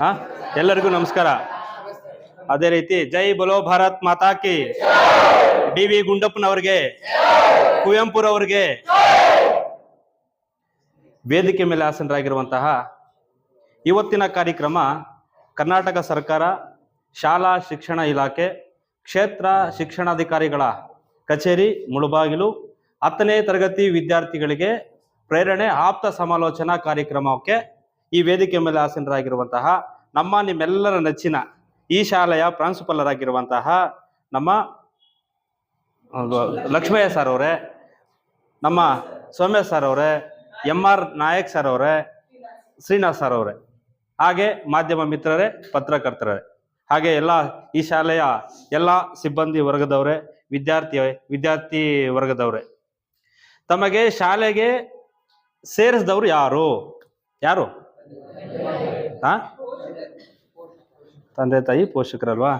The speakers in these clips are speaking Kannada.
ಹಾ? ಎಲ್ಲರಿಗೂ ನಮಸ್ಕಾರ. ಅದೇ ರೀತಿ ಜೈ ಬಲೋ ಭಾರತ್ ಮಾತಾಕಿ ಡಿ ವಿ ಗುಂಡಪ್ಪನವ್ರಿಗೆ, ಕುವೆಂಪುರವ್ರಿಗೆ, ವೇದಿಕೆ ಮೇಲೆ ಆಸನರಾಗಿರುವಂತಹ ಇವತ್ತಿನ ಕಾರ್ಯಕ್ರಮ ಕರ್ನಾಟಕ ಸರ್ಕಾರ, ಶಾಲಾ ಶಿಕ್ಷಣ ಇಲಾಖೆ, ಕ್ಷೇತ್ರ ಶಿಕ್ಷಣಾಧಿಕಾರಿಗಳ ಕಚೇರಿ, ಮುಳುಬಾಗಿಲು, ಹತ್ತನೇ ತರಗತಿ ವಿದ್ಯಾರ್ಥಿಗಳಿಗೆ ಪ್ರೇರಣೆ, ಆಪ್ತ ಸಮಾಲೋಚನಾ ಕಾರ್ಯಕ್ರಮಕ್ಕೆ ಈ ವೇದಿಕೆ ಮೇಲೆ ಆಸೀನರಾಗಿರುವಂತಹ ನಮ್ಮ ನಿಮ್ಮೆಲ್ಲರ ನೆಚ್ಚಿನ ಈ ಶಾಲೆಯ ಪ್ರಾಂಶುಪಾಲರಾಗಿರುವಂತಹ ನಮ್ಮ ಲಕ್ಷ್ಮಯ್ಯ ಸರ್ ಅವರೇ, ನಮ್ಮ ಸೌಮ್ಯ ಸರ್ ಅವರೇ ಎಂ ಆರ್ ನಾಯಕ್ ಸರ್ ಅವರೇ ಶ್ರೀನಾಥ್ ಸರ್ ಅವರೇ. ಹಾಗೆ ಮಾಧ್ಯಮ ಮಿತ್ರರೇ, ಪತ್ರಕರ್ತರೇ. ಹಾಗೆ ಎಲ್ಲ ಈ ಶಾಲೆಯ ಎಲ್ಲ ಸಿಬ್ಬಂದಿ ವರ್ಗದವರೇ, ವಿದ್ಯಾರ್ಥಿ ವಿದ್ಯಾರ್ಥಿ ವರ್ಗದವರೇ. ತಮಗೆ ಶಾಲೆಗೆ ಸೇರಿಸಿದವರು ಯಾರು? ಯಾರು? ಹಾ ತಂದೆ ತಾಯಿ ಪೋಷಕರಲ್ವಾ?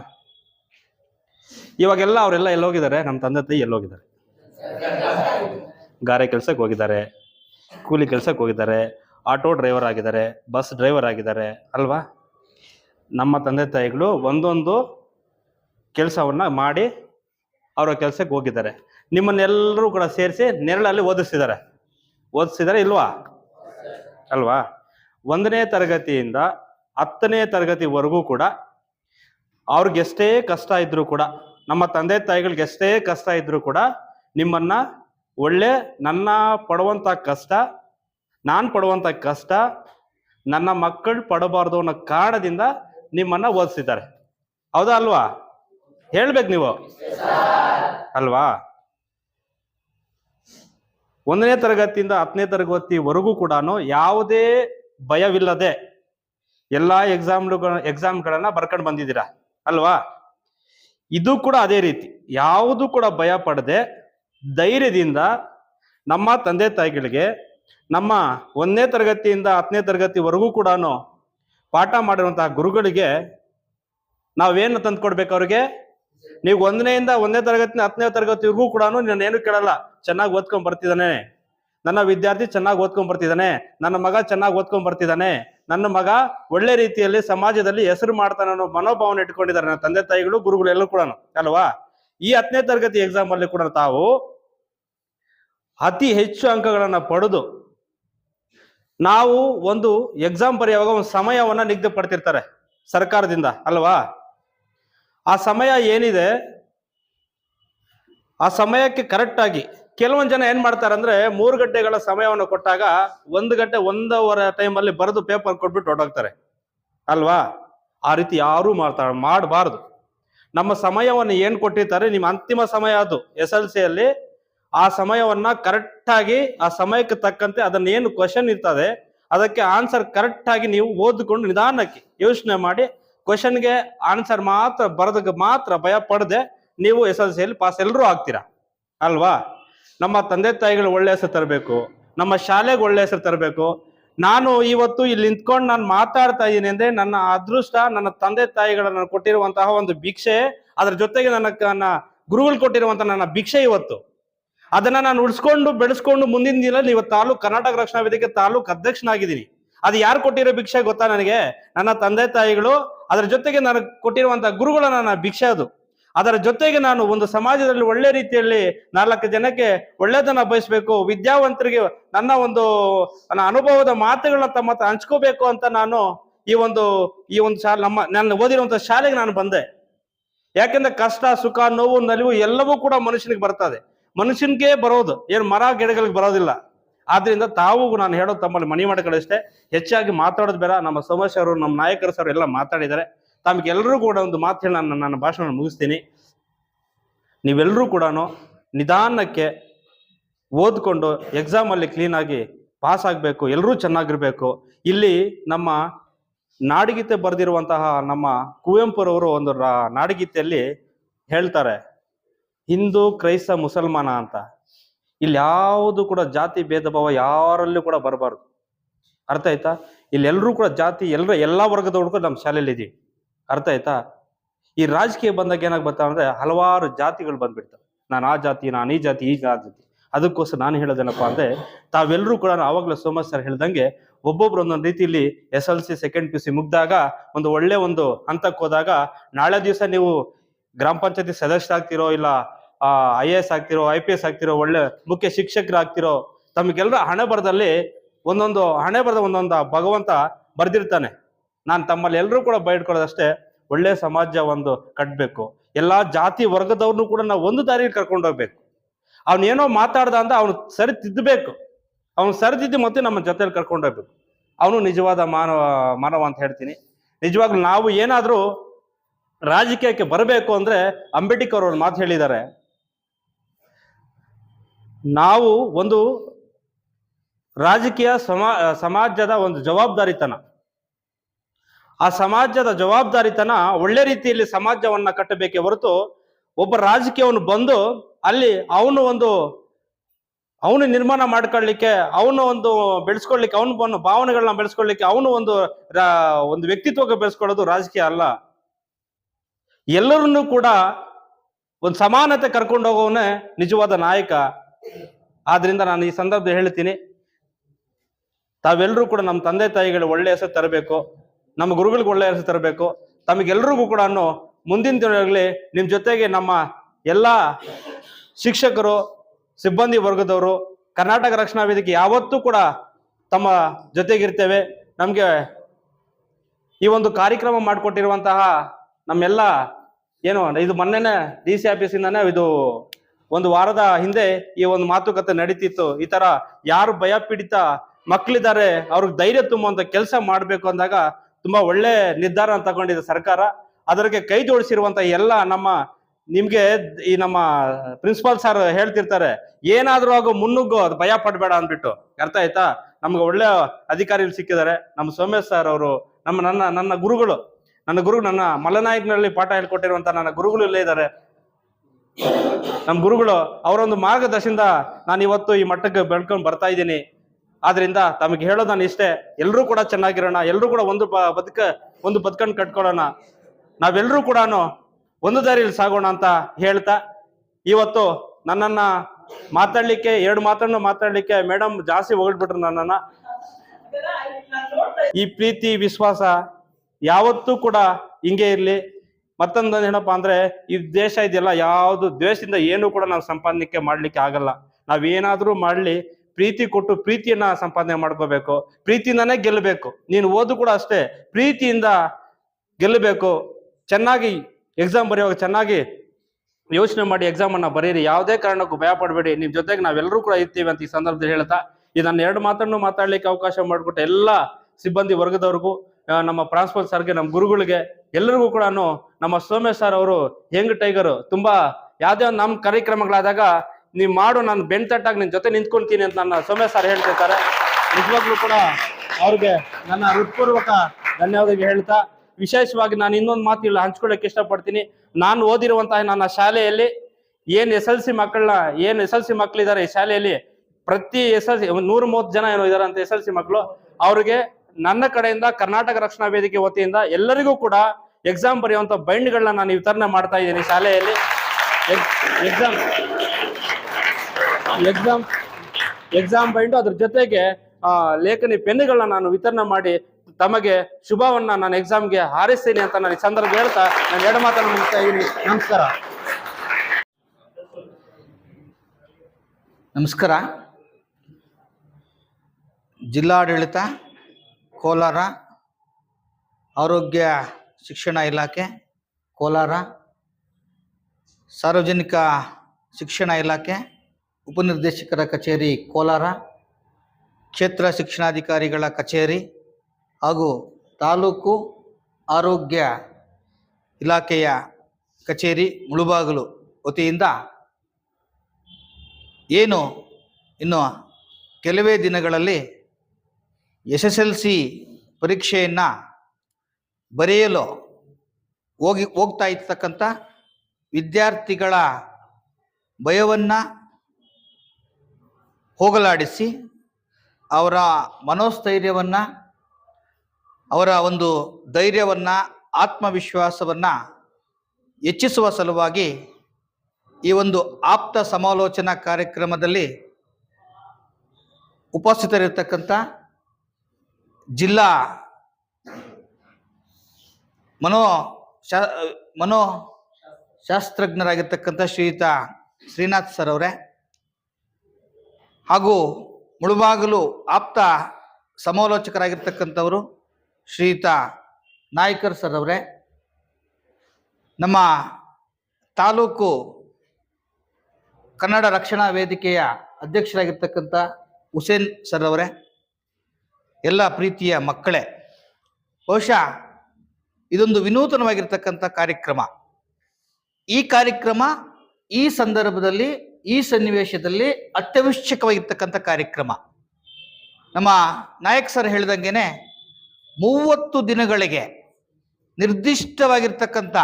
ಇವಾಗೆಲ್ಲ ಅವರೆಲ್ಲ ಎಲ್ಲೋಗಿದ್ದಾರೆ, ನಮ್ಮ ತಂದೆ ತಾಯಿ ಎಲ್ಲೋಗಿದ್ದಾರೆ. ಗಾರೆ ಕೆಲ್ಸಕ್ಕೆ ಹೋಗಿದ್ದಾರೆ, ಕೂಲಿ ಕೆಲ್ಸಕ್ಕೆ ಹೋಗಿದ್ದಾರೆ, ಆಟೋ ಡ್ರೈವರ್ ಆಗಿದ್ದಾರೆ, ಬಸ್ ಡ್ರೈವರ್ ಆಗಿದ್ದಾರೆ, ಅಲ್ವಾ? ನಮ್ಮ ತಂದೆ ತಾಯಿಗಳು ಒಂದೊಂದು ಕೆಲಸವನ್ನ ಮಾಡಿ ಅವರ ಕೆಲಸಕ್ಕೆ ಹೋಗಿದ್ದಾರೆ. ನಿಮ್ಮನ್ನೆಲ್ಲರೂ ಕೂಡ ಸೇರಿಸಿ ನೆರಳಲ್ಲಿ ಓದಿಸ್ತಿದ್ದಾರೆ. ಓದಿಸಿದ್ದಾರೆ ಇಲ್ವಾ? ಅಲ್ವಾ? ಒಂದನೇ ತರಗತಿಯಿಂದ ಹತ್ತನೇ ತರಗತಿವರೆಗೂ ಕೂಡ ಅವ್ರಿಗೆ ಎಷ್ಟೇ ಕಷ್ಟ ಇದ್ದರೂ ಕೂಡ, ನಮ್ಮ ತಂದೆ ತಾಯಿಗಳಿಗೆ ಎಷ್ಟೇ ಕಷ್ಟ ಇದ್ದರೂ ಕೂಡ ನಿಮ್ಮನ್ನ ಒಳ್ಳೆ ನನ್ನ ಪಡುವಂಥ ಕಷ್ಟ, ನಾನು ಪಡುವಂಥ ಕಷ್ಟ, ನನ್ನ ಮಕ್ಕಳು ಪಡಬಾರ್ದು ಅನ್ನೋ ಕಾರಣದಿಂದ ನಿಮ್ಮನ್ನ ಓದಿಸಿದ್ದಾರೆ. ಹೌದಾ ಅಲ್ವಾ? ಹೇಳ್ಬೇಕು ನೀವು. ಅಲ್ವಾ? ಒಂದನೇ ತರಗತಿಯಿಂದ ಹತ್ತನೇ ತರಗತಿವರೆಗೂ ಕೂಡ ಯಾವುದೇ ಭಯವಿಲ್ಲದೆ ಎಲ್ಲಾ ಎಕ್ಸಾಮ್ಗಳ ಎಕ್ಸಾಮ್ಗಳನ್ನ ಬರ್ಕೊಂಡು ಬಂದಿದ್ದೀರಾ? ಅಲ್ವಾ? ಇದು ಕೂಡ ಅದೇ ರೀತಿ. ಯಾವುದು ಕೂಡ ಭಯ ಪಡದೆ ಧೈರ್ಯದಿಂದ ನಮ್ಮ ತಂದೆ ತಾಯಿಗಳಿಗೆ, ನಮ್ಮ ಒಂದನೇ ತರಗತಿಯಿಂದ ಹತ್ತನೇ ತರಗತಿವರೆಗೂ ಕೂಡ ಪಾಠ ಮಾಡಿರುವಂತಹ ಗುರುಗಳಿಗೆ ನಾವೇನು ತಂದು ಕೊಡ್ಬೇಕು ಅವ್ರಿಗೆ? ನೀವು ಒಂದನೇಯಿಂದ ಒಂದನೇ ತರಗತಿ ಹತ್ತನೇ ತರಗತಿವರೆಗೂ ಕೂಡ ನಾನು ಏನು ಕೇಳಲ್ಲ. ಚೆನ್ನಾಗಿ ಓದ್ಕೊಂಡ್ ಬರ್ತಿದ್ದಾನೆ. ನನ್ನ ವಿದ್ಯಾರ್ಥಿ ಚೆನ್ನಾಗಿ ಓದ್ಕೊಂಡ್ ಬರ್ತಿದ್ದಾನೆ, ನನ್ನ ಮಗ ಚೆನ್ನಾಗಿ ಓದ್ಕೊಂಡ್ ಬರ್ತಿದ್ದಾನೆ, ನನ್ನ ಮಗ ಒಳ್ಳೆ ರೀತಿಯಲ್ಲಿ ಸಮಾಜದಲ್ಲಿ ಹೆಸರು ಮಾಡ್ತಾನೆ ಅನ್ನೋ ಮನೋಭಾವನೆ ಇಟ್ಕೊಂಡಿದ್ದಾರೆ ನನ್ನ ತಂದೆ ತಾಯಿಗಳು ಗುರುಗಳು ಎಲ್ಲರೂ ಕೂಡ ಅಲ್ವಾ? ಈ ಹತ್ತನೇ ತರಗತಿ ಎಕ್ಸಾಮ್ ಅಲ್ಲಿ ಕೂಡ ತಾವು ಅತಿ ಹೆಚ್ಚು ಅಂಕಗಳನ್ನ ಪಡೆದು ನಾವು ಒಂದು ಎಕ್ಸಾಮ್ ಬರೆಯುವಾಗ ಒಂದು ಸಮಯವನ್ನ ನಿಗದಿಪಡ್ತಿರ್ತಾರೆ ಸರ್ಕಾರದಿಂದ, ಅಲ್ವಾ? ಆ ಸಮಯ ಏನಿದೆ? ಆ ಸಮಯಕ್ಕೆ ಕರೆಕ್ಟಾಗಿ ಕೆಲವೊಂದು ಜನ ಏನ್ ಮಾಡ್ತಾರೆ ಅಂದ್ರೆ ಮೂರು ಗಂಟೆಗಳ ಸಮಯವನ್ನು ಕೊಟ್ಟಾಗ ಒಂದು ಗಂಟೆ ಒಂದೂವರೆ ಟೈಮಲ್ಲಿ ಬರೆದು ಪೇಪರ್ ಕೊಟ್ಬಿಟ್ಟು ಹೊರಟೋಗ್ತಾರೆ. ಅಲ್ವಾ? ಆ ರೀತಿ ಯಾರೂ ಮಾಡ್ತಾ ಮಾಡಬಾರ್ದು. ನಮ್ಮ ಸಮಯವನ್ನು ಏನ್ ಕೊಟ್ಟಿರ್ತಾರೆ? ನಿಮ್ಮ ಅಂತಿಮ ಸಮಯ ಅದು. ಎಸ್ ಎಲ್ ಸಿಯಲ್ಲಿ ಆ ಸಮಯವನ್ನ ಕರೆಕ್ಟ್ ಆಗಿ ಆ ಸಮಯಕ್ಕೆ ತಕ್ಕಂತೆ ಅದನ್ನ ಏನು ಕ್ವಶನ್ ಇರ್ತದೆ, ಅದಕ್ಕೆ ಆನ್ಸರ್ ಕರೆಕ್ಟ್ ಆಗಿ ನೀವು ಓದಿಕೊಂಡು ನಿಧಾನಕ್ಕೆ ಯೋಚನೆ ಮಾಡಿ ಕ್ವಶನ್ಗೆ ಆನ್ಸರ್ ಮಾತ್ರ ಬರೋದಕ್ಕೆ ಮಾತ್ರ ಭಯ ಪಡದೆ ನೀವು ಎಸ್ ಎಲ್ ಸಿಯಲ್ಲಿ ಪಾಸ್ ಎಲ್ಲರೂ ಆಗ್ತೀರಾ? ಅಲ್ವಾ? ನಮ್ಮ ತಂದೆ ತಾಯಿಗಳು ಒಳ್ಳೆ ಹೆಸರು ತರಬೇಕು, ನಮ್ಮ ಶಾಲೆಗೆ ಒಳ್ಳೆ ಹೆಸರು ತರಬೇಕು. ನಾನು ಇವತ್ತು ಇಲ್ಲಿ ನಿಂತ್ಕೊಂಡು ನಾನು ಮಾತಾಡ್ತಾ ಇದ್ದೀನಿ ಅಂದ್ರೆ ನನ್ನ ಅದೃಷ್ಟ, ನನ್ನ ತಂದೆ ತಾಯಿಗಳನ್ನ ಕೊಟ್ಟಿರುವಂತಹ ಒಂದು ಭಿಕ್ಷೆ, ಅದ್ರ ಜೊತೆಗೆ ನನ್ನ ನನ್ನ ಗುರುಗಳು ಕೊಟ್ಟಿರುವಂತಹ ನನ್ನ ಭಿಕ್ಷೆ ಇವತ್ತು. ಅದನ್ನ ನಾನು ಉಳಿಸ್ಕೊಂಡು ಬೆಳೆಸ್ಕೊಂಡು ಮುಂದಿನ ದಿನ ಇವತ್ತು ತಾಲೂಕು ಕರ್ನಾಟಕ ರಕ್ಷಣಾ ವೇದಿಕೆ ತಾಲೂಕು ಅಧ್ಯಕ್ಷನಾಗಿದ್ದೀನಿ. ಅದು ಯಾರು ಕೊಟ್ಟಿರೋ ಭಿಕ್ಷೆ ಗೊತ್ತಾ ನನಗೆ? ನನ್ನ ತಂದೆ ತಾಯಿಗಳು, ಅದರ ಜೊತೆಗೆ ನನಗೆ ಕೊಟ್ಟಿರುವಂತಹ ಗುರುಗಳ ನನ್ನ ಭಿಕ್ಷೆ ಅದು. ಅದರ ಜೊತೆಗೆ ನಾನು ಒಂದು ಸಮಾಜದಲ್ಲಿ ಒಳ್ಳೆ ರೀತಿಯಲ್ಲಿ ನಾಲ್ಕು ಜನಕ್ಕೆ ಒಳ್ಳೆದನ್ನ ಬಯಸಬೇಕು, ವಿದ್ಯಾವಂತರಿಗೆ ನನ್ನ ಒಂದು, ನನ್ನ ಅನುಭವದ ಮಾತುಗಳನ್ನ ತಮ್ಮ ಹತ್ರ ಹಂಚ್ಕೋಬೇಕು ಅಂತ ನಾನು ಈ ಒಂದು ಈ ಒಂದು ಶಾಲೆ, ನಮ್ಮ, ನನ್ನ ಓದಿರುವಂತ ಶಾಲೆಗೆ ನಾನು ಬಂದೆ. ಯಾಕೆಂದ್ರೆ ಕಷ್ಟ, ಸುಖ, ನೋವು, ನಲಿವು ಎಲ್ಲವೂ ಕೂಡ ಮನುಷ್ಯನಿಗೆ ಬರ್ತದೆ. ಮನುಷ್ಯನಿಗೆ ಬರೋದು, ಏನು ಮರ, ಗಿಡಗಳಿಗೆ ಬರೋದಿಲ್ಲ. ಆದ್ರಿಂದ ತಾವು ನಾನು ಹೇಳೋದು ತಮ್ಮಲ್ಲಿ ಮನಿ ಮಾಡಿಕೊಳ್ಳಷ್ಟೇ ಹೆಚ್ಚಾಗಿ ಮಾತಾಡೋದು ಬೇಡ. ನಮ್ಮ ಸೋಮೇಶ್ ಅವರು, ನಮ್ಮ ನಾಯಕರು ಸರ್ ಎಲ್ಲ ಮಾತಾಡಿದ್ದಾರೆ. ತಮಗೆಲ್ಲರೂ ಕೂಡ ಒಂದು ಮಾತು ಹೇಳಿ ನಾನು ನನ್ನ ಭಾಷಣ ಮುಗಿಸ್ತೀನಿ. ನೀವೆಲ್ಲರೂ ಕೂಡ ನಿಧಾನಕ್ಕೆ ಓದ್ಕೊಂಡು ಎಕ್ಸಾಮಲ್ಲಿ ಕ್ಲೀನಾಗಿ ಪಾಸ್ ಆಗಬೇಕು ಎಲ್ಲರೂ ಚೆನ್ನಾಗಿರಬೇಕು. ಇಲ್ಲಿ ನಮ್ಮ ನಾಡಗೀತೆ ಬರೆದಿರುವಂತಹ ನಮ್ಮ ಕುವೆಂಪುರವರು ಒಂದು ನಾಡಗೀತೆಯಲ್ಲಿ ಹೇಳ್ತಾರೆ, ಹಿಂದೂ ಕ್ರೈಸ್ತ ಮುಸಲ್ಮಾನ ಅಂತ. ಇಲ್ಲಿ ಯಾವುದು ಕೂಡ ಜಾತಿ ಭೇದ ಭಾವ ಯಾರಲ್ಲೂ ಕೂಡ ಬರಬಾರ್ದು. ಅರ್ಥ ಆಯ್ತಾ? ಇಲ್ಲಿ ಎಲ್ಲರೂ ಕೂಡ ಜಾತಿ ಎಲ್ಲರ ಎಲ್ಲ ವರ್ಗದವ್ರಿಗೂ ನಮ್ಮ ಶಾಲೆಯಲ್ಲಿ ಇದೀವಿ ಅರ್ಥ ಆಯ್ತಾ? ಈ ರಾಜಕೀಯ ಬಂದಾಗ ಏನಾಗ್ ಬರ್ತಾವ ಅಂದ್ರೆ ಹಲವಾರು ಜಾತಿಗಳು ಬಂದ್ಬಿಡ್ತವೆ. ನಾನು ಆ ಜಾತಿ, ನಾನು ಈ ಜಾತಿ ಈ ಜಾತಿ. ಅದಕ್ಕೋಸ್ಕರ ನಾನು ಹೇಳೋದೇನಪ್ಪ ಅಂದ್ರೆ ತಾವೆಲ್ಲರೂ ಕೂಡ ಆವಾಗಲೇ ಸೋಮಸ್ ಸರ್ ಹೇಳ್ದಂಗೆ ಒಬ್ಬೊಬ್ರು ಒಂದೊಂದು ರೀತಿಯಲ್ಲಿ S L C second P C ಮುಗ್ದಾಗ ಒಂದು ಒಳ್ಳೆ ಒಂದು ಹಂತಕ್ಕೆ ಹೋದಾಗ ನಾಳೆ ದಿವಸ ನೀವು ಗ್ರಾಮ ಪಂಚಾಯತಿ ಸದಸ್ಯರಾಗ್ತಿರೋ ಇಲ್ಲ ಐ ಎ ಎಸ್ ಆಗ್ತಿರೋ, ಐ ಪಿ ಎಸ್ ಆಗ್ತಿರೋ, ಒಳ್ಳೆ ಮುಖ್ಯ ಶಿಕ್ಷಕರಾಗ್ತಿರೋ ತಮಗೆಲ್ಲರ ಹಣೆ ಬರದಲ್ಲಿ ಒಂದೊಂದು ಹಣೆ ಬರದ ಒಂದೊಂದು ಭಗವಂತ ಬರ್ದಿರ್ತಾನೆ. ನಾನು ತಮ್ಮಲ್ಲಿ ಎಲ್ಲರೂ ಕೂಡ ಬೈಡ್ಕೊಳ್ಳೋದಷ್ಟೇ ಒಳ್ಳೆ ಸಮಾಜ ಒಂದು ಕಟ್ಟಬೇಕು ಎಲ್ಲಾ ಜಾತಿ ವರ್ಗದವ್ರನ್ನು ಕೂಡ ನಾವು ಒಂದು ದಾರಿಗೆ ಕರ್ಕೊಂಡು ಹೋಗ್ಬೇಕು ಅವನೇನೋ ಮಾತಾಡ್ದ ಅಂತ ಅವನು ಸರಿ ತಿದ್ದಬೇಕು ಅವನು ಸರಿದಿದ್ದು ಮತ್ತೆ ನಮ್ಮ ಜೊತೆಯಲ್ಲಿ ಕರ್ಕೊಂಡೋಗ್ಬೇಕು. ಅವನು ನಿಜವಾದ ಮಾನವ ಮಾನವ ಅಂತ ಹೇಳ್ತೀನಿ. ನಿಜವಾಗ್ಲೂ ನಾವು ಏನಾದರೂ ರಾಜಕೀಯಕ್ಕೆ ಬರಬೇಕು ಅಂದ್ರೆ ಅಂಬೇಡ್ಕರ್ ಅವರು ಮಾತು ಹೇಳಿದ್ದಾರೆ. ನಾವು ಒಂದು ರಾಜಕೀಯ ಸಮಾ, ಸಮಾಜದ ಒಂದು ಜವಾಬ್ದಾರಿತನ. ಆ ಸಮಾಜದ ಜವಾಬ್ದಾರಿತನ ಒಳ್ಳೆ ರೀತಿಯಲ್ಲಿ ಸಮಾಜವನ್ನ ಕಟ್ಟಬೇಕೇ ಹೊರತು ಒಬ್ಬ ರಾಜಕೀಯವನ್ನು ಬಂದು ಅಲ್ಲಿ ಅವನು ಒಂದು, ಅವನು ನಿರ್ಮಾಣ ಮಾಡ್ಕೊಳ್ಳಿಕ್ಕೆ, ಅವನು ಒಂದು ಬೆಳೆಸ್ಕೊಳ್ಳಿಕ್ಕೆ, ಅವನು ಬಂದು ಭಾವನೆಗಳನ್ನ ಬೆಳೆಸ್ಕೊಳ್ಳಿಕ್ಕೆ, ಅವನು ಒಂದು ಒಂದು ವ್ಯಕ್ತಿತ್ವಕ್ಕೆ ಬೆಳೆಸ್ಕೊಳ್ಳೋದು ರಾಜಕೀಯ ಅಲ್ಲ. ಎಲ್ಲರನ್ನೂ ಕೂಡ ಒಂದು ಸಮಾನತೆ ಕರ್ಕೊಂಡು ಹೋಗೋವನೇ ನಿಜವಾದ ನಾಯಕ. ಆದ್ರಿಂದ ನಾನು ಈ ಸಂದರ್ಭದಲ್ಲಿ ಹೇಳ್ತೀನಿ, ತಾವೆಲ್ಲರೂ ಕೂಡ ನಮ್ಮ ತಂದೆ ತಾಯಿಗಳು ಒಳ್ಳೆ ಹೆಸರು ತರಬೇಕು. ನಮ್ಮ ಗುರುಗಳಿಗೆ ಒಳ್ಳೆಯ ಹೆಸರು ತರಬೇಕು. ತಮಗೆಲ್ರಿಗೂ ಕೂಡ ಮುಂದಿನ ದಿನಗಳಲ್ಲಿ ನಿಮ್ಮ ಜೊತೆಗೆ ನಮ್ಮ ಎಲ್ಲ ಶಿಕ್ಷಕರು, ಸಿಬ್ಬಂದಿ ವರ್ಗದವರು, ಕರ್ನಾಟಕ ರಕ್ಷಣಾ ವೇದಿಕೆ ಯಾವತ್ತೂ ಕೂಡ ತಮ್ಮ ಜೊತೆಗಿರ್ತೇವೆ. ನಮಗೆ ಈ ಒಂದು ಕಾರ್ಯಕ್ರಮ ಮಾಡಿಕೊಟ್ಟಿರುವಂತಹ ನಮ್ಮೆಲ್ಲ ಏನು ಇದು ಮೊನ್ನೆನೇ ಡಿ ಸಿ ಆಫೀಸಿಂದನೇ ಇದು ಒಂದು ವಾರದ ಹಿಂದೆ ಈ ಒಂದು ಮಾತುಕತೆ ನಡೀತಿತ್ತು. ಈ ತರ ಯಾರು ಭಯ ಪೀಡಿತ ಮಕ್ಕಳಿದ್ದಾರೆ ಅವ್ರಿಗೆ ಧೈರ್ಯ ತುಂಬುವಂತ ಕೆಲಸ ಮಾಡಬೇಕು ಅಂದಾಗ ತುಂಬಾ ಒಳ್ಳೆ ನಿರ್ಧಾರ ತಗೊಂಡಿದೆ ಸರ್ಕಾರ. ಅದಕ್ಕೆ ಕೈ ಜೋಡಿಸಿರುವಂತ ಎಲ್ಲ ನಮ್ಮ ನಿಮ್ಗೆ ಈ ನಮ್ಮ ಪ್ರಿನ್ಸಿಪಾಲ್ ಸರ್ ಹೇಳ್ತಿರ್ತಾರೆ, ಏನಾದ್ರೂ ಆಗೋ ಮುನ್ನುಗ್ಗು, ಅದು ಭಯ ಪಡ್ಬೇಡ ಅಂದ್ಬಿಟ್ಟು. ಅರ್ಥ ಆಯ್ತಾ? ನಮ್ಗೆ ಒಳ್ಳೆ ಅಧಿಕಾರಿಗಳು ಸಿಕ್ಕಿದ್ದಾರೆ. ನಮ್ಮ ಸೋಮೇಶ್ ಸರ್ ಅವರು, ನಮ್ಮ ನನ್ನ ನನ್ನ ಗುರುಗಳು, ನನ್ನ ಗುರು, ನನ್ನ ಮಲನಾಯಕನಲ್ಲಿ ಪಾಠ ಹೇಳ್ಕೊಟ್ಟಿರುವಂತ ನನ್ನ ಗುರುಗಳು ಇಲ್ಲೇ ಇದ್ದಾರೆ. ನಮ್ಮ ಗುರುಗಳು, ಅವರೊಂದು ಮಾರ್ಗದರ್ಶನದಿಂದ ನಾನು ಇವತ್ತು ಈ ಮಟ್ಟಕ್ಕೆ ಬೆಳ್ಕೊಂಡು ಬರ್ತಾ ಇದ್ದೀನಿ. ಆದ್ರಿಂದ ತಮಗೆ ಹೇಳೋದು ನಾನು ಇಷ್ಟೇ ಎಲ್ಲರೂ ಕೂಡ ಚೆನ್ನಾಗಿರೋಣ ಎಲ್ಲರೂ ಕೂಡ ಒಂದು ಬದುಕ, ಒಂದು ಬದುಕನ್ನು ಕಟ್ಕೊಳ್ಳೋಣ. ನಾವೆಲ್ಲರೂ ಕೂಡ ಒಂದು ದಾರಿಯಲ್ಲಿ ಸಾಗೋಣ ಅಂತ ಹೇಳ್ತಾ, ಇವತ್ತು ನನ್ನನ್ನ ಮಾತಾಡ್ಲಿಕ್ಕೆ, ಎರಡು ಮಾತನ್ನು ಮಾತಾಡ್ಲಿಕ್ಕೆ ಮೇಡಮ್ ಜಾಸ್ತಿ ಹೊಗಳ್ಬಿಟ್ರು ನನ್ನನ್ನ. ಈ ಪ್ರೀತಿ, ವಿಶ್ವಾಸ ಯಾವತ್ತೂ ಕೂಡ ಹಿಂಗೆ ಇರಲಿ. ಮತ್ತೊಂದು ಏನಪ್ಪಾ ಅಂದ್ರೆ, ಈ ದೇಶ ಇದೆಯಲ್ಲ, ಯಾವುದು ದ್ವೇಷದಿಂದ ಏನು ಕೂಡ ನಾವು ಸಂಪಾದನೆ ಮಾಡ್ಲಿಕ್ಕೆ ಆಗಲ್ಲ. ನಾವೇನಾದ್ರೂ ಮಾಡ್ಲಿ ಪ್ರೀತಿ ಕೊಟ್ಟು ಪ್ರೀತಿಯನ್ನ ಸಂಪಾದನೆ ಮಾಡ್ಕೋಬೇಕು. ಪ್ರೀತಿಯಿಂದಾನೇ ಗೆಲ್ಲಬೇಕು. ನೀನು ಓದು ಕೂಡ ಅಷ್ಟೇ. ಪ್ರೀತಿಯಿಂದ ಗೆಲ್ಲಬೇಕು. ಚೆನ್ನಾಗಿ ಎಕ್ಸಾಮ್ ಬರೆಯುವಾಗ ಚೆನ್ನಾಗಿ ಯೋಚನೆ ಮಾಡಿ ಎಕ್ಸಾಮ್ ಅನ್ನ ಬರೀರಿ. ಯಾವುದೇ ಕಾರಣಕ್ಕೂ ಭಯ ಪಡಬೇಡಿ. ನಿಮ್ ಜೊತೆಗೆ ನಾವೆಲ್ಲರೂ ಕೂಡ ಇರ್ತೀವಿ ಅಂತ ಈ ಸಂದರ್ಭದಲ್ಲಿ ಹೇಳ್ತಾ. ಇದನ್ನ ಎರಡು ಮಾತನ್ನು ಮಾತಾಡ್ಲಿಕ್ಕೆ ಅವಕಾಶ ಮಾಡಿಕೊಟ್ಟ ಎಲ್ಲ ಸಿಬ್ಬಂದಿ ವರ್ಗದವ್ರಿಗೂ ನಮ್ಮ ಪ್ರಾನ್ಸ್ಪಲ್ ಸರ್ಗೆ, ನಮ್ಮ ಗುರುಗಳಿಗೆ, ಎಲ್ಲರಿಗೂ ಕೂಡ ನಮ್ಮ ಸೋಮೇಶ್ ಸರ್ ಅವರು, ಯಂಗ್ ಟೈಗರ್, ತುಂಬಾ ಯಾವ್ದೇ ಒಂದು ನಮ್ಮ ಕಾರ್ಯಕ್ರಮಗಳಾದಾಗ ನೀವ್ ಮಾಡು ನಾನು ಬೆನ್ ನಿನ್ನ ನಿನ್ ಜೊತೆ ನಿಂತ್ಕೊಂತೀನಿ ಅಂತ ನನ್ನ ಸೋಮೇಶ್ ಸರ್ ಹೇಳ್ತಿರ್ತಾರೆ. ನಿಜವಾಗ್ಲೂ ಕೂಡ ಅವ್ರಿಗೆ ನನ್ನ ಹೃತ್ಪೂರ್ವಕ ಧನ್ಯವಾದಗಳು ಹೇಳ್ತಾ, ವಿಶೇಷವಾಗಿ ನಾನು ಇನ್ನೊಂದು ಮಾತು ಇಲ್ಲ ಹಂಚ್ಕೊಳ್ಳೋಕೆ ಇಷ್ಟಪಡ್ತೀನಿ. ನಾನು ಓದಿರುವಂತಹ ನನ್ನ ಶಾಲೆಯಲ್ಲಿ ಏನ್ ಎಸ್ ಎಲ್ ಸಿ ಮಕ್ಕಳನ್ನ ಏನ್ ಎಸ್ ಎಲ್ ಸಿ ಮಕ್ಕಳಿದ್ದಾರೆ ಈ ಶಾಲೆಯಲ್ಲಿ, ಪ್ರತಿ ಎಸ್ ಎಲ್ ಸಿ ನೂರ ಮೂವತ್ತು ಜನ ಏನೋ ಇದಾರೆ ಅಂತ ಎಸ್ ಎಲ್ ಸಿ ಮಕ್ಕಳು ಅವ್ರಿಗೆ ನನ್ನ ಕಡೆಯಿಂದ ಕರ್ನಾಟಕ ರಕ್ಷಣಾ ವೇದಿಕೆ ವತಿಯಿಂದ ಎಲ್ಲರಿಗೂ ಕೂಡ ಎಕ್ಸಾಮ್ ಬರೆಯುವಂಥ ಬೈಂಡ್ಗಳನ್ನ ನಾನು ವಿತರಣೆ ಮಾಡ್ತಾ ಇದ್ದೀನಿ ಶಾಲೆಯಲ್ಲಿ. ಎಕ್ಸಾಮ್ ಎಕ್ಸಾಮ್ ಎಕ್ಸಾಮ್ ಬೈಂಡು ಅದ್ರ ಜೊತೆಗೆ ಆ, ಲೇಖನಿ ಪೆನ್ನುಗಳನ್ನ ನಾನು ವಿತರಣೆ ಮಾಡಿ ತಮಗೆ ಶುಭವನ್ನ ನಾನು ಎಕ್ಸಾಮ್ಗೆ ಹಾರಿಸ್ತೀನಿ ಅಂತ ನಾನು ಈ ಸಂದರ್ಭ ಹೇಳ್ತಾ ನಾನು ಎರಡು ಮಾತನ್ನು ಮುಗಿಸ್ತಾ ಇದ್ದೀನಿ. ನಮಸ್ಕಾರ. ನಮಸ್ಕಾರ. ಜಿಲ್ಲಾಡಳಿತ ಕೋಲಾರ ಆರೋಗ್ಯ ಶಿಕ್ಷಣ ಇಲಾಖೆ ಕೋಲಾರ ಸಾರ್ವಜನಿಕ ಶಿಕ್ಷಣ ಇಲಾಖೆ ಉಪನಿರ್ದೇಶಕರ ಕಚೇರಿ ಕೋಲಾರ, ಕ್ಷೇತ್ರ ಶಿಕ್ಷಣಾಧಿಕಾರಿಗಳ ಕಚೇರಿ ಹಾಗೂ ತಾಲೂಕು ಆರೋಗ್ಯ ಇಲಾಖೆಯ ಕಚೇರಿ ಮುಳುಬಾಗಿಲು ವತಿಯಿಂದ ಏನು ಇನ್ನು ಕೆಲವೇ ದಿನಗಳಲ್ಲಿ ಎಸ್ ಎಸ್ ಎಲ್ ಸಿ ಪರೀಕ್ಷೆಯನ್ನು ಬರೆಯಲು ಹೋಗಿ ಹೋಗ್ತಾ ಇರ್ತಕ್ಕಂಥ ವಿದ್ಯಾರ್ಥಿಗಳ ಭಯವನ್ನು ಹೋಗಲಾಡಿಸಿ ಅವರ ಮನೋಸ್ಥೈರ್ಯವನ್ನು, ಅವರ ಒಂದು ಧೈರ್ಯವನ್ನು, ಆತ್ಮವಿಶ್ವಾಸವನ್ನು ಹೆಚ್ಚಿಸುವ ಸಲುವಾಗಿ ಈ ಒಂದು ಆಪ್ತ ಸಮಾಲೋಚನಾ ಕಾರ್ಯಕ್ರಮದಲ್ಲಿ ಉಪಸ್ಥಿತರಿರ್ತಕ್ಕಂಥ ಜಿಲ್ಲಾ ಮನೋ ಶಾ ಮನೋ ಶಾಸ್ತ್ರಜ್ಞರಾಗಿರ್ತಕ್ಕಂಥ ಶ್ರೀಯುತ ಶ್ರೀನಾಥ್ ಸರ್ ಅವರೇ ಹಾಗೂ ಮುಳುಬಾಗಲು ಆಪ್ತ ಸಮಾಲೋಚಕರಾಗಿರ್ತಕ್ಕಂಥವರು ಶ್ರೀಯುತ ನಾಯ್ಕರ್ ಸರ್ ಅವರೇ, ನಮ್ಮ ತಾಲೂಕು ಕನ್ನಡ ರಕ್ಷಣಾ ವೇದಿಕೆಯ ಅಧ್ಯಕ್ಷರಾಗಿರ್ತಕ್ಕಂಥ ಹುಸೇನ್ ಸರ್ ಅವರೇ, ಎಲ್ಲ ಪ್ರೀತಿಯ ಮಕ್ಕಳೇ, ಬಹುಶಃ ಇದೊಂದು ವಿನೂತನವಾಗಿರ್ತಕ್ಕಂಥ ಕಾರ್ಯಕ್ರಮ. ಈ ಕಾರ್ಯಕ್ರಮ ಈ ಸಂದರ್ಭದಲ್ಲಿ ಈ ಸನ್ನಿವೇಶದಲ್ಲಿ ಅತ್ಯವಶ್ಯಕವಾಗಿರ್ತಕ್ಕಂಥ ಕಾರ್ಯಕ್ರಮ. ನಮ್ಮ ನಾಯಕ್ ಸರ್ ಹೇಳಿದಂಗೆನೆ ಮೂವತ್ತು ದಿನಗಳಿಗೆ ನಿರ್ದಿಷ್ಟವಾಗಿರ್ತಕ್ಕಂಥ,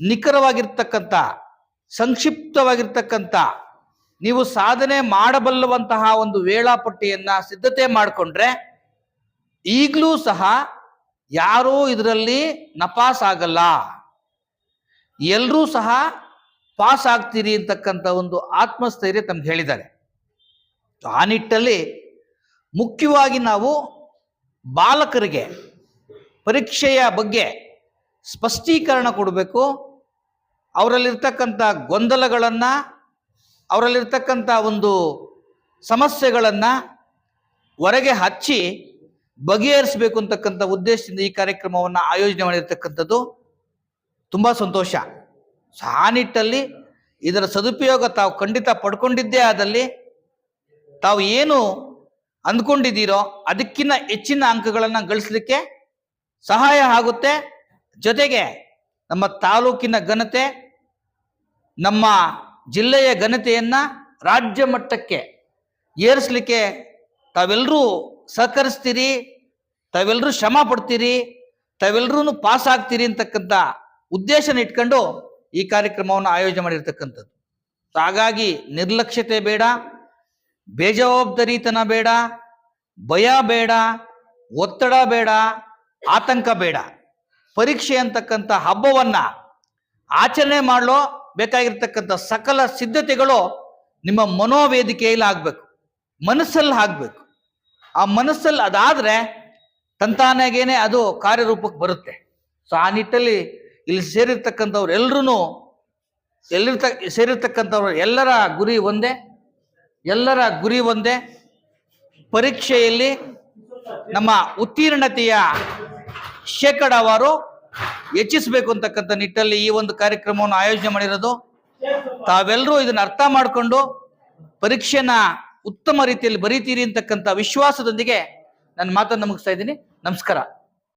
ನಿಖರವಾಗಿರ್ತಕ್ಕಂಥ, ಸಂಕ್ಷಿಪ್ತವಾಗಿರ್ತಕ್ಕಂಥ, ನೀವು ಸಾಧನೆ ಮಾಡಬಲ್ಲವಂತಹ ಒಂದು ವೇಳಾಪಟ್ಟಿಯನ್ನು ಸಿದ್ಧತೆ ಮಾಡಿಕೊಂಡ್ರೆ ಈಗಲೂ ಸಹ ಯಾರೂ ಇದರಲ್ಲಿ ನಪಾಸಾಗಲ್ಲ ಎಲ್ಲರೂ ಸಹ ಪಾಸ್ ಆಗ್ತೀರಿ ಅಂತಕ್ಕಂಥ ಒಂದು ಆತ್ಮಸ್ಥೈರ್ಯ ತಮ್ಗೆ ಹೇಳಿದ್ದಾರೆ. ಆ ನಿಟ್ಟಲ್ಲಿ ಮುಖ್ಯವಾಗಿ ನಾವು ಬಾಲಕರಿಗೆ ಪರೀಕ್ಷೆಯ ಬಗ್ಗೆ ಸ್ಪಷ್ಟೀಕರಣ ಕೊಡಬೇಕು. ಅವರಲ್ಲಿರ್ತಕ್ಕಂಥ ಗೊಂದಲಗಳನ್ನು, ಅವರಲ್ಲಿರ್ತಕ್ಕಂಥ ಒಂದು ಸಮಸ್ಯೆಗಳನ್ನು ಹೊರಗೆ ಹಚ್ಚಿ ಬಗೆಹರಿಸಬೇಕು ಅಂತಕ್ಕಂಥ ಉದ್ದೇಶದಿಂದ ಈ ಕಾರ್ಯಕ್ರಮವನ್ನು ಆಯೋಜನೆ ಮಾಡಿರ್ತಕ್ಕಂಥದ್ದು ತುಂಬ ಸಂತೋಷ. ಸೊ ಆ ನಿಟ್ಟಲ್ಲಿ ಇದರ ಸದುಪಯೋಗ ತಾವು ಖಂಡಿತ ಪಡ್ಕೊಂಡಿದ್ದೇ ಆದಲ್ಲಿ ತಾವು ಏನು ಅಂದ್ಕೊಂಡಿದ್ದೀರೋ ಅದಕ್ಕಿಂತ ಹೆಚ್ಚಿನ ಅಂಕಗಳನ್ನು ಗಳಿಸಲಿಕ್ಕೆ ಸಹಾಯ ಆಗುತ್ತೆ. ಜೊತೆಗೆ ನಮ್ಮ ತಾಲೂಕಿನ ಘನತೆ, ನಮ್ಮ ಜಿಲ್ಲೆಯ ಘನತೆಯನ್ನು ರಾಜ್ಯ ಮಟ್ಟಕ್ಕೆ ಏರಿಸಲಿಕ್ಕೆ ತಾವೆಲ್ಲರೂ ಸಹಕರಿಸ್ತೀರಿ ತಾವೆಲ್ಲರೂ ಶ್ರಮ ಪಡ್ತೀರಿ ತಾವೆಲ್ಲರೂ ಪಾಸ್ ಆಗ್ತೀರಿ ಅಂತಕ್ಕಂಥ ಉದ್ದೇಶನ ಇಟ್ಕೊಂಡು ಈ ಕಾರ್ಯಕ್ರಮವನ್ನು ಆಯೋಜನೆ ಮಾಡಿರ್ತಕ್ಕಂಥದ್ದು. ಹಾಗಾಗಿ ನಿರ್ಲಕ್ಷ್ಯತೆ ಬೇಡ, ಬೇಜವಾಬ್ದಾರಿತನ ಬೇಡ, ಭಯ ಬೇಡ, ಒತ್ತಡ ಬೇಡ, ಆತಂಕ ಬೇಡ. ಪರೀಕ್ಷೆ ಅಂತಕ್ಕಂಥ ಹಬ್ಬವನ್ನ ಆಚರಣೆ ಮಾಡಲು, ಬೇಕಾಗಿರ್ತಕ್ಕಂಥ ಸಕಲ ಸಿದ್ಧತೆಗಳು ನಿಮ್ಮ ಮನೋವೇದಿಕೆಯಲ್ಲಿ ಆಗಬೇಕು. ಮನಸ್ಸಲ್ಲಿ ಆಗಬೇಕು. ಆ ಮನಸ್ಸಲ್ಲಿ ಅದಾದ್ರೆ ತಂತಾನಾಗೇನೆ ಅದು ಕಾರ್ಯರೂಪಕ್ಕೆ ಬರುತ್ತೆ. ಸೊ ಆ ನಿಟ್ಟಲ್ಲಿ ಇಲ್ಲಿ ಸೇರಿರ್ತಕ್ಕಂಥವ್ರು ಎಲ್ಲರೂ ಎಲ್ಲಿರ್ತ, ಸೇರಿರ್ತಕ್ಕಂಥವ್ರು ಎಲ್ಲರ ಗುರಿ ಒಂದೇ, ಎಲ್ಲರ ಗುರಿ ಒಂದೇ. ಪರೀಕ್ಷೆಯಲ್ಲಿ ನಮ್ಮ ಉತ್ತೀರ್ಣತೆಯ ಶೇಕಡಾವಾರು ಹೆಚ್ಚಿಸಬೇಕು ಅಂತಕ್ಕಂಥ ನಿಟ್ಟಲ್ಲಿ ಈ ಒಂದು ಕಾರ್ಯಕ್ರಮವನ್ನು ಆಯೋಜನೆ ಮಾಡಿರೋದು. ತಾವೆಲ್ಲರೂ ಇದನ್ನು ಅರ್ಥ ಮಾಡಿಕೊಂಡು ಪರೀಕ್ಷೆನ ಉತ್ತಮ ರೀತಿಯಲ್ಲಿ ಬರೀತೀರಿ ಅಂತಕ್ಕಂಥ ವಿಶ್ವಾಸದೊಂದಿಗೆ ನನ್ನ ಮಾತನ್ನು ಮುಗಿಸ್ತಾ ಇದ್ದೀನಿ. ನಮಸ್ಕಾರ.